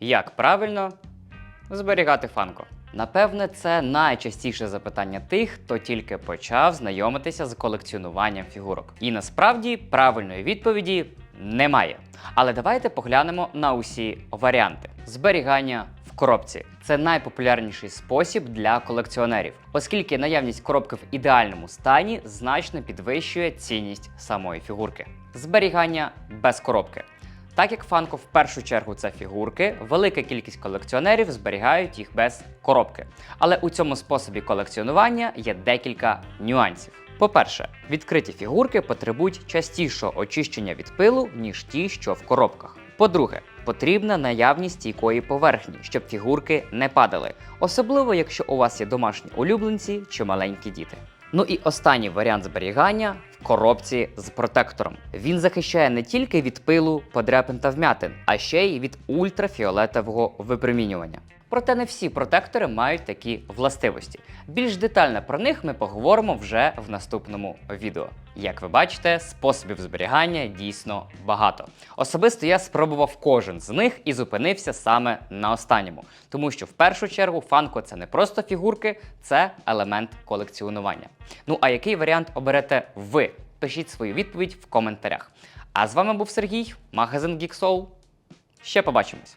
Як правильно зберігати фанко? Напевне, це найчастіше запитання тих, хто тільки почав знайомитися з колекціонуванням фігурок. І насправді правильної відповіді немає. Але давайте поглянемо на усі варіанти. Зберігання в коробці це найпопулярніший спосіб для колекціонерів, оскільки наявність коробки в ідеальному стані значно підвищує цінність самої фігурки. Зберігання без коробки. Так як Фанко в першу чергу це фігурки, велика кількість колекціонерів зберігають їх без коробки. Але у цьому способі колекціонування є декілька нюансів. По-перше, відкриті фігурки потребують частішого очищення від пилу, ніж ті, що в коробках. По-друге, потрібна наявність стійкої поверхні, щоб фігурки не падали, особливо якщо у вас є домашні улюбленці чи маленькі діти. Ну і останній варіант зберігання в коробці з протектором. Він захищає не тільки від пилу, подряпин та вмятин, а ще й від ультрафіолетового випромінювання. Проте не всі протектори мають такі властивості. Більш детально про них ми поговоримо вже в наступному відео. Як ви бачите, способів зберігання дійсно багато. Особисто я спробував кожен з них і зупинився саме на останньому, тому що в першу чергу фанко це не просто фігурки, це елемент колекціонування. Ну а який варіант оберете ви? Пишіть свою відповідь в коментарях. А з вами був Сергій, магазин Geek Soul. Ще побачимось!